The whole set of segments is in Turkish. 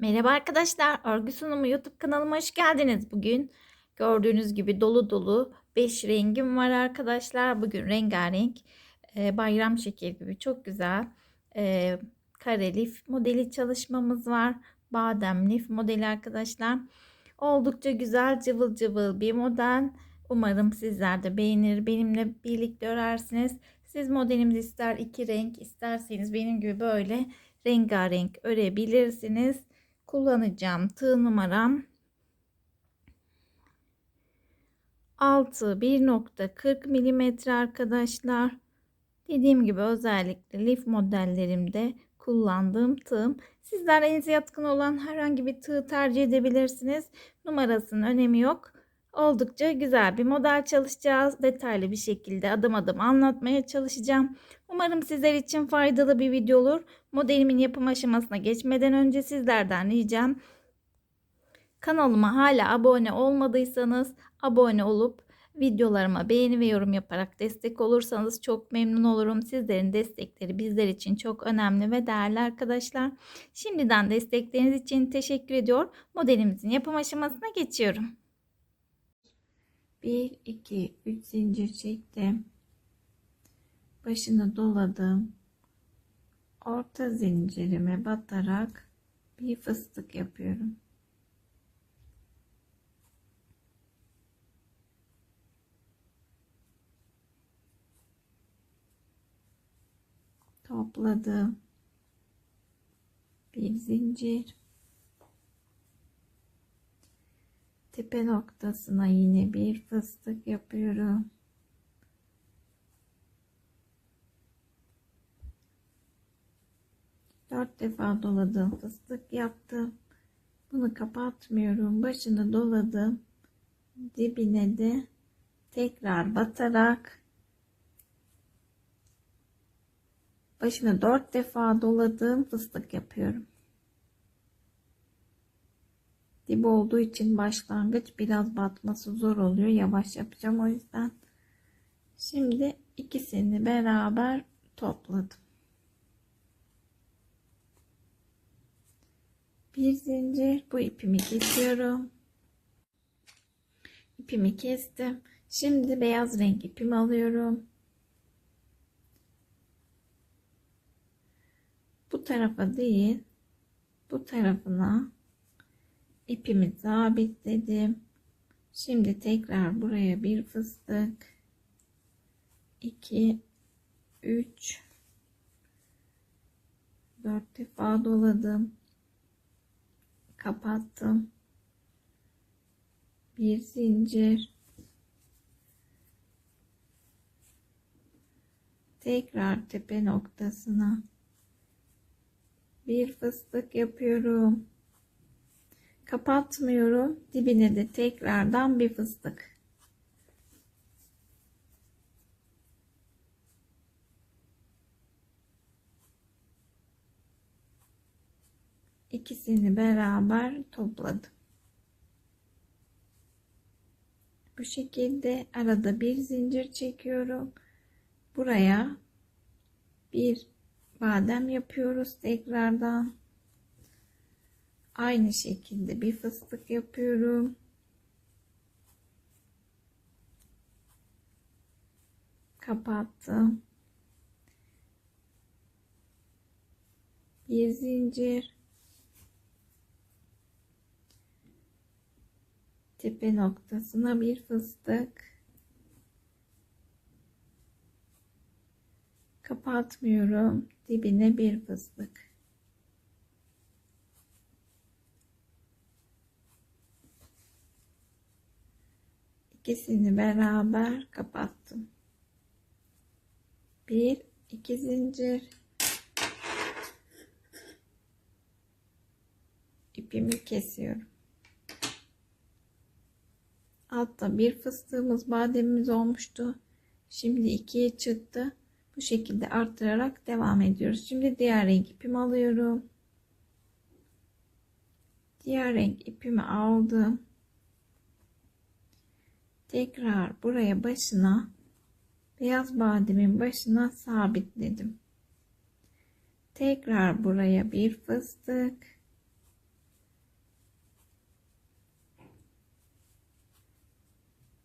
Merhaba arkadaşlar, Örgü Sunumu YouTube kanalıma hoş geldiniz. Bugün gördüğünüz gibi dolu dolu 5 rengim var arkadaşlar. Bugün rengarenk e, bayram şekeri gibi çok güzel e, kare lif modeli çalışmamız var. Badem lif modeli arkadaşlar. Oldukça güzel cıvıl cıvıl bir model. Umarım sizler de beğenir. Benimle birlikte örersiniz. Siz modelimizi ister iki renk isterseniz benim gibi böyle rengarenk örebilirsiniz kullanacağım tığ numaram 6 1.40 milimetre arkadaşlar. Dediğim gibi özellikle lif modellerimde kullandığım tığım. Sizler elinize yatkın olan herhangi bir tığ tercih edebilirsiniz. Numarasının önemi yok. Oldukça güzel bir model çalışacağız. Detaylı bir şekilde adım adım anlatmaya çalışacağım. Umarım sizler için faydalı bir video olur. Modelimin yapım aşamasına geçmeden önce sizlerden ricam kanalıma hala abone olmadıysanız abone olup videolarıma beğeni ve yorum yaparak destek olursanız çok memnun olurum. Sizlerin destekleri bizler için çok önemli ve değerli arkadaşlar. Şimdiden destekleriniz için teşekkür ediyor. Modelimizin yapım aşamasına geçiyorum. 1 2 3 zincir çektim. Başını doladım. Orta zincirime batarak bir fıstık yapıyorum. Topladım. Bir zincir. Tepe noktasına yine bir fıstık yapıyorum. Dört defa doladım. Fıstık yaptım. Bunu kapatmıyorum. Başını doladım. Dibine de tekrar batarak başını dört defa doladım. Fıstık yapıyorum. Dip olduğu için başlangıç biraz batması zor oluyor. Yavaş yapacağım o yüzden. Şimdi ikisini beraber topladım. Bir zincir bu ipimi kesiyorum. İpimi kestim. Şimdi beyaz renk ipimi alıyorum. Bu tarafa değil, bu tarafına ipimi sabitledim. Şimdi tekrar buraya bir fıstık 2 3 4 defa doladım. Kapattım. Bir zincir. Tekrar tepe noktasına bir fıstık yapıyorum kapatmıyorum. Dibine de tekrardan bir fıstık. İkisini beraber topladım. Bu şekilde arada bir zincir çekiyorum. Buraya bir badem yapıyoruz tekrardan. Aynı şekilde bir fıstık yapıyorum. Kapattım. Bir zincir. Tepe noktasına bir fıstık. Kapatmıyorum. Dibine bir fıstık. ikisini beraber kapattım. Bir, iki zincir. ipimi kesiyorum. Altta bir fıstığımız, bademimiz olmuştu. Şimdi ikiye çıktı. Bu şekilde arttırarak devam ediyoruz. Şimdi diğer renk ipimi alıyorum. Diğer renk ipimi aldım tekrar buraya başına beyaz bademin başına sabitledim. Tekrar buraya bir fıstık.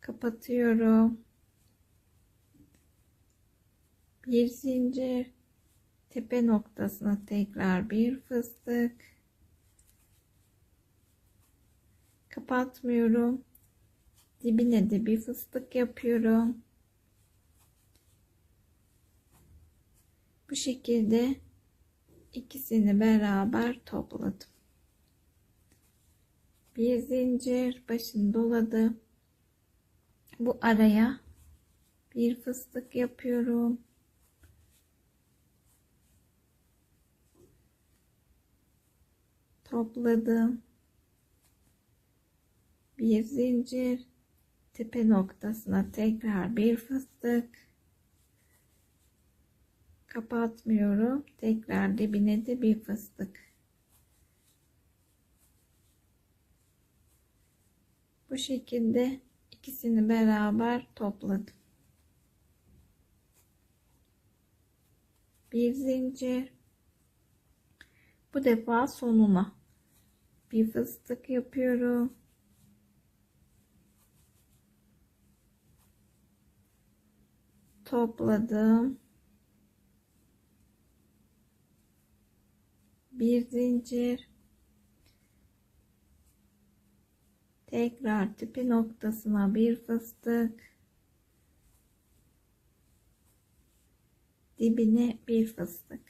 Kapatıyorum. Bir zincir tepe noktasına tekrar bir fıstık kapatmıyorum. Dibine de bir fıstık yapıyorum. Bu şekilde ikisini beraber topladım. Bir zincir başını doladım. Bu araya bir fıstık yapıyorum. Topladım. Bir zincir tepe noktasına tekrar bir fıstık kapatmıyorum. Tekrar dibine de bir fıstık. Bu şekilde ikisini beraber topladım. Bir zincir. Bu defa sonuna bir fıstık yapıyorum. Topladım. Bir zincir. Tekrar tipi noktasına bir fıstık. Dibine bir fıstık.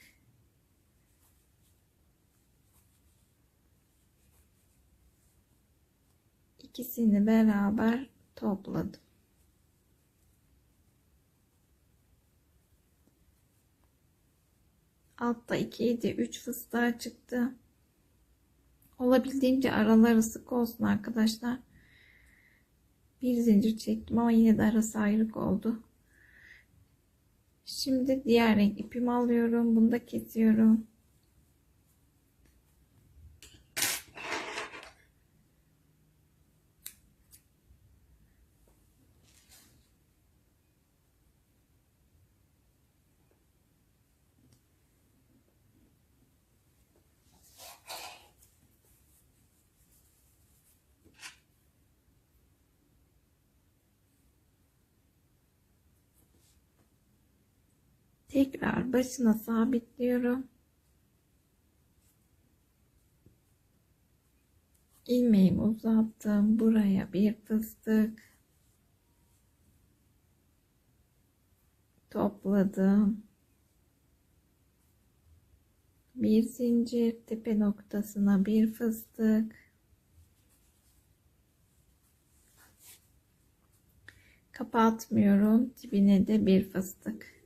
İkisini beraber topladım. Altta 2 7 3 fıstığa çıktı. Olabildiğince araları sık olsun arkadaşlar. Bir zincir çektim ama yine de arası ayrık oldu. Şimdi diğer renk ipimi alıyorum. Bunu da kesiyorum. Tekrar başına sabitliyorum. ilmeğimi uzattım. Buraya bir fıstık topladım. Bir zincir tepe noktasına bir fıstık kapatmıyorum. Dibine de bir fıstık.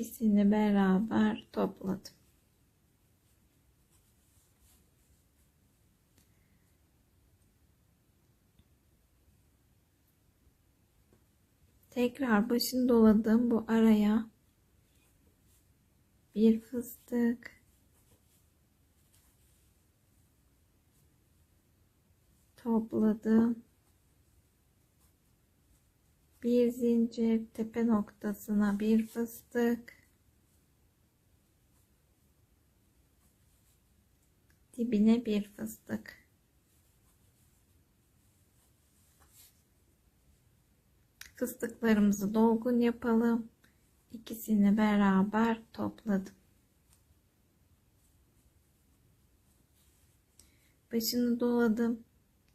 İkisini beraber topladım. Tekrar başını doladım bu araya bir fıstık topladım bir zincir tepe noktasına bir fıstık. Dibine bir fıstık. Fıstıklarımızı dolgun yapalım. İkisini beraber topladım başını doladım.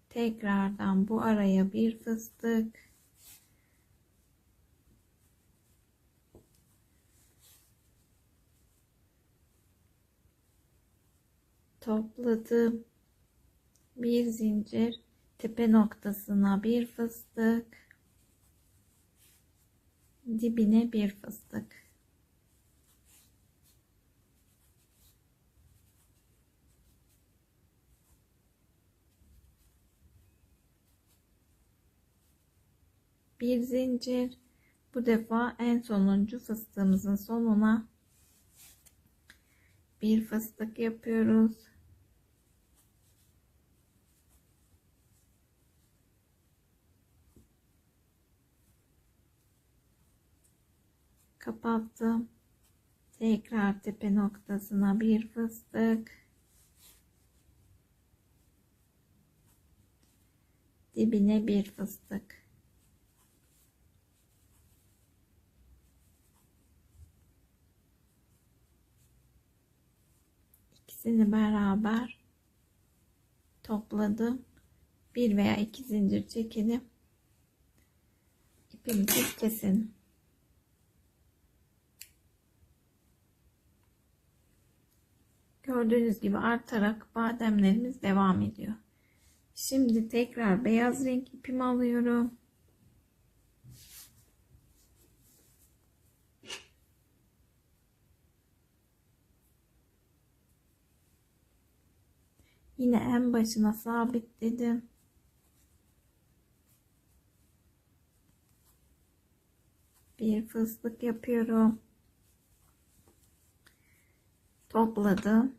Tekrardan bu araya bir fıstık topladım. Bir zincir tepe noktasına bir fıstık. Dibine bir fıstık. Bir zincir bu defa en sonuncu fıstığımızın sonuna bir fıstık yapıyoruz. Kapattım. Tekrar tepe noktasına bir fıstık. Dibine bir fıstık. İkisini beraber topladım. Bir veya iki zincir çekelim. İpimizi kesin. Gördüğünüz gibi artarak bademlerimiz devam ediyor. Şimdi tekrar beyaz renk ipimi alıyorum. Yine en başına sabitledim. Bir fıstık yapıyorum. Topladım.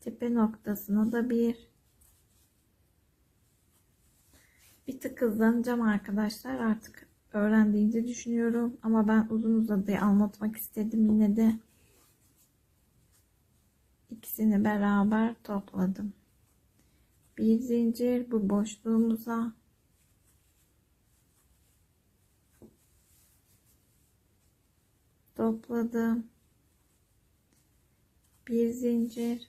Tepe noktasına da bir. Bir tık hızlanacağım arkadaşlar. Artık öğrendiğinizi düşünüyorum. Ama ben uzun uzadıya anlatmak istedim yine de. İkisini beraber topladım. Bir zincir bu boşluğumuza topladım. Bir zincir.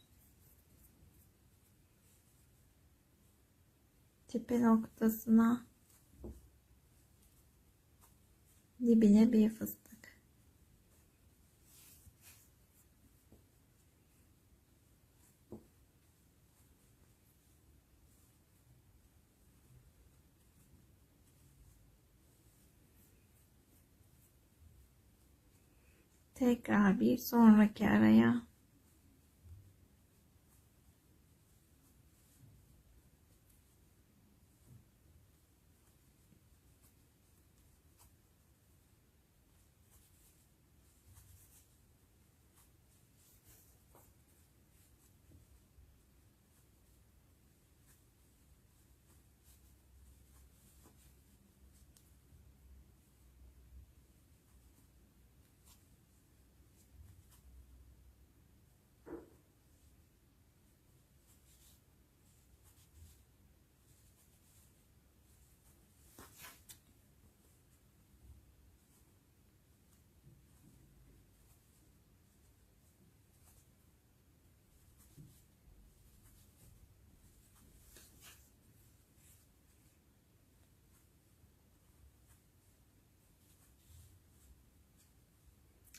Tepe noktasına. Dibine bir fıstık tekrar bir sonraki araya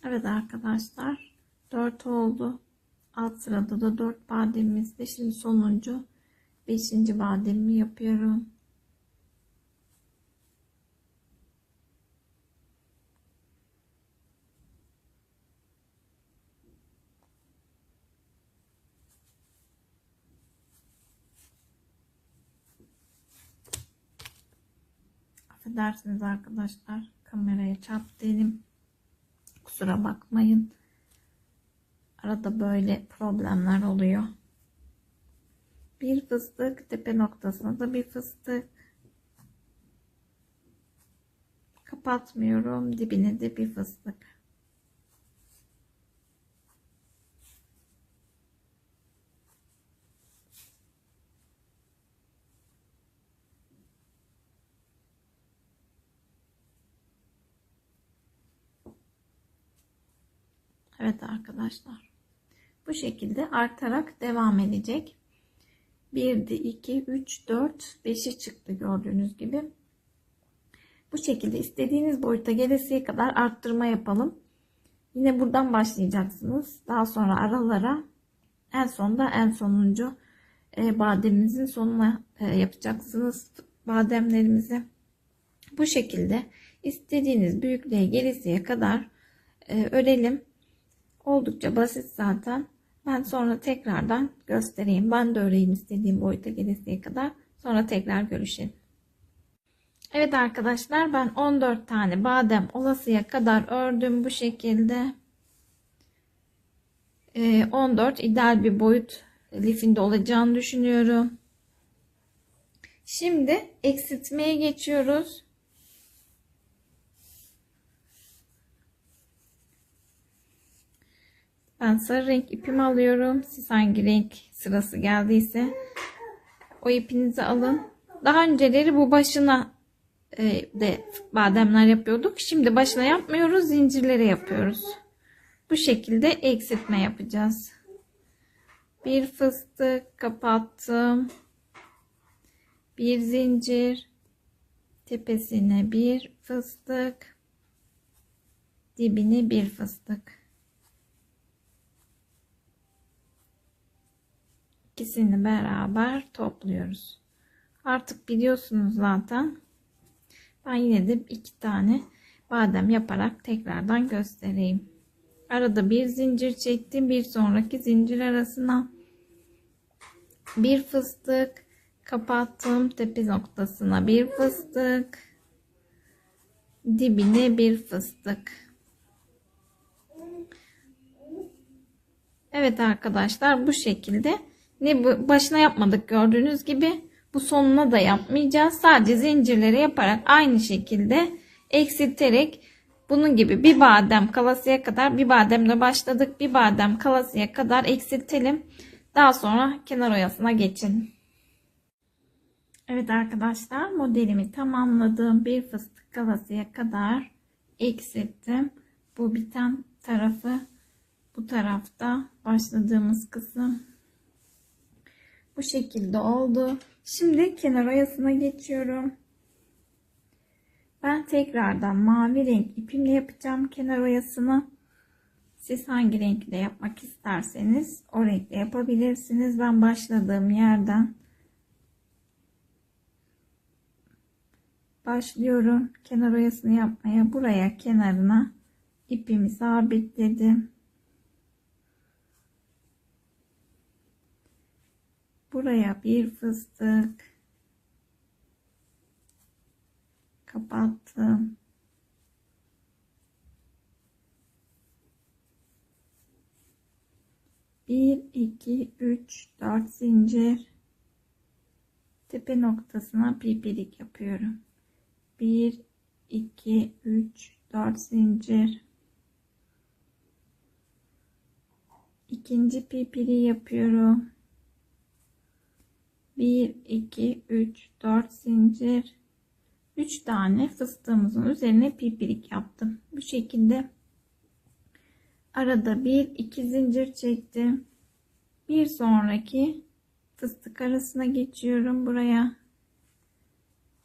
Evet arkadaşlar 4 oldu. Alt sırada da 4 bademimizde. Şimdi sonuncu 5. bademimi yapıyorum. Affedersiniz arkadaşlar. Kameraya çarp dedim. Kusura bakmayın. Arada böyle problemler oluyor. Bir fıstık tepe noktasına da bir fıstık. Kapatmıyorum. Dibine de bir fıstık. Evet arkadaşlar. Bu şekilde artarak devam edecek. 1'di 2 3 4 5'i çıktı gördüğünüz gibi. Bu şekilde istediğiniz boyuta gelesiye kadar arttırma yapalım. Yine buradan başlayacaksınız. Daha sonra aralara en sonda en sonuncu e, bademinizin sonuna e, yapacaksınız bademlerimizi. Bu şekilde istediğiniz büyüklüğe gelesiye kadar e, örelim. Oldukça basit zaten. Ben sonra tekrardan göstereyim. Ben de öreyim istediğim boyuta gelesiye kadar. Sonra tekrar görüşelim. Evet arkadaşlar ben 14 tane badem olasıya kadar ördüm bu şekilde. 14 ee, ideal bir boyut lifinde olacağını düşünüyorum. Şimdi eksiltmeye geçiyoruz. Ben sarı renk ipimi alıyorum. Siz hangi renk sırası geldiyse o ipinizi alın. Daha önceleri bu başına e, de bademler yapıyorduk. Şimdi başına yapmıyoruz. Zincirlere yapıyoruz. Bu şekilde eksiltme yapacağız. Bir fıstık kapattım. Bir zincir. Tepesine bir fıstık. Dibine bir fıstık. İkisini beraber topluyoruz. Artık biliyorsunuz zaten. Ben yine de iki tane badem yaparak tekrardan göstereyim. Arada bir zincir çektim. Bir sonraki zincir arasına bir fıstık kapattım. Tepe noktasına bir fıstık. Dibine bir fıstık. Evet arkadaşlar bu şekilde ne başına yapmadık gördüğünüz gibi bu sonuna da yapmayacağız. Sadece zincirleri yaparak aynı şekilde eksilterek bunun gibi bir badem kalasıya kadar bir bademle başladık. Bir badem kalasıya kadar eksiltelim. Daha sonra kenar oyasına geçin. Evet arkadaşlar modelimi tamamladım. Bir fıstık kalasıya kadar eksilttim. Bu biten tarafı bu tarafta başladığımız kısım bu şekilde oldu. Şimdi kenar oyasına geçiyorum. Ben tekrardan mavi renk ipimle yapacağım kenar oyasını. Siz hangi renkle yapmak isterseniz o renkle yapabilirsiniz. Ben başladığım yerden başlıyorum. Kenar oyasını yapmaya buraya kenarına ipimi sabitledim. Buraya bir fıstık kapattım. Bir, iki, üç, dört zincir. Tepe noktasına pipirik yapıyorum. Bir, iki, üç, dört zincir. İkinci pipiri yapıyorum. 1 2 3 4 zincir. 3 tane fıstığımızın üzerine pipirik yaptım. Bu şekilde arada bir iki zincir çektim. Bir sonraki fıstık arasına geçiyorum buraya.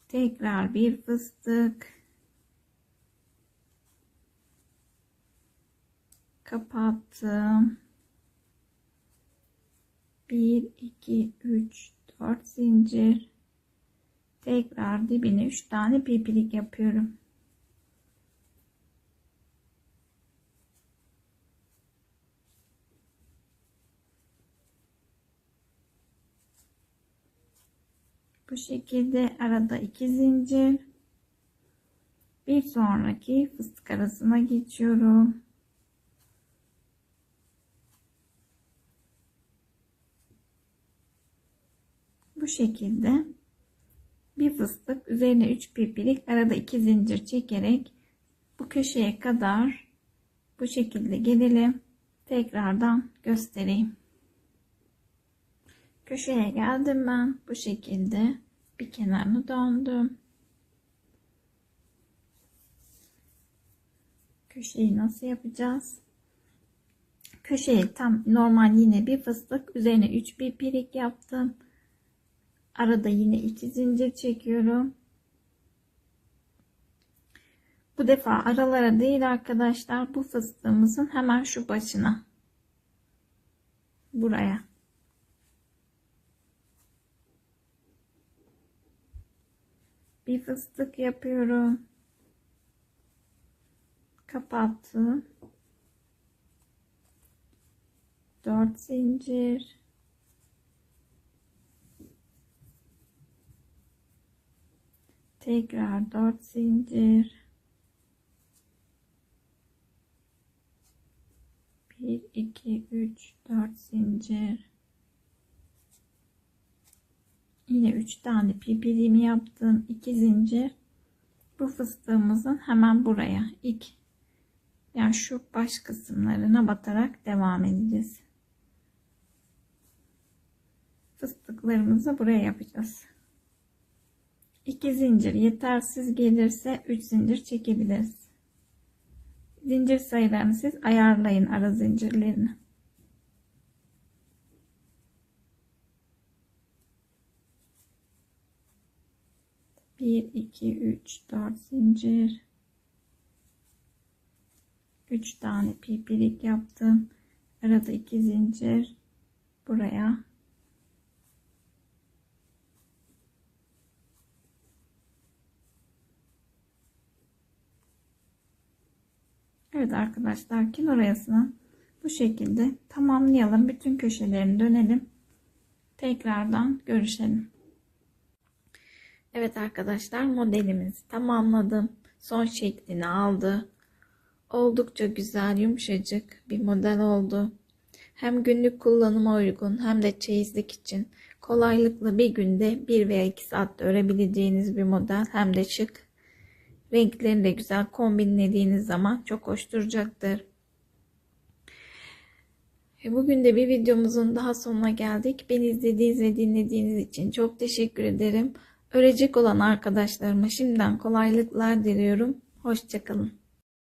Tekrar bir fıstık. Kapattım. 1 2 3 4 zincir. Tekrar dibine 3 tane pipirik yapıyorum. Bu şekilde arada 2 zincir. Bir sonraki fıstık arasına geçiyorum bu şekilde bir fıstık üzerine 3 pipirik arada 2 zincir çekerek bu köşeye kadar bu şekilde gelelim. Tekrardan göstereyim. Köşeye geldim ben. Bu şekilde bir kenarını döndüm. Köşeyi nasıl yapacağız? Köşeye tam normal yine bir fıstık üzerine 3 pipirik yaptım Arada yine iki zincir çekiyorum. Bu defa aralara değil arkadaşlar. Bu fıstığımızın hemen şu başına. Buraya. Bir fıstık yapıyorum. Kapattım. 4 zincir. Tekrar 4 zincir 1 2 3 4 zincir yine 3 tane pipirimi yaptım 2 zincir bu fıstığımızın hemen buraya ilk Yani şu baş kısımlarına batarak devam edeceğiz. Fıstıklarımızı buraya yapacağız. 2 zincir yetersiz gelirse 3 zincir çekebiliriz. Zincir sayılarını siz ayarlayın ara zincirlerini. Bir, iki, üç, dört zincir. Üç tane pipirik yaptım. Arada iki zincir. Buraya. Evet arkadaşlar kenar oyasını bu şekilde tamamlayalım. Bütün köşelerini dönelim. Tekrardan görüşelim. Evet arkadaşlar modelimizi tamamladım. Son şeklini aldı. Oldukça güzel yumuşacık bir model oldu. Hem günlük kullanıma uygun hem de çeyizlik için kolaylıkla bir günde 1 veya 2 saatte örebileceğiniz bir model hem de şık. Renklerini de güzel kombinlediğiniz zaman çok hoş duracaktır. Bugün de bir videomuzun daha sonuna geldik. Beni izlediğiniz ve dinlediğiniz için çok teşekkür ederim. Örecek olan arkadaşlarıma şimdiden kolaylıklar diliyorum. Hoşçakalın.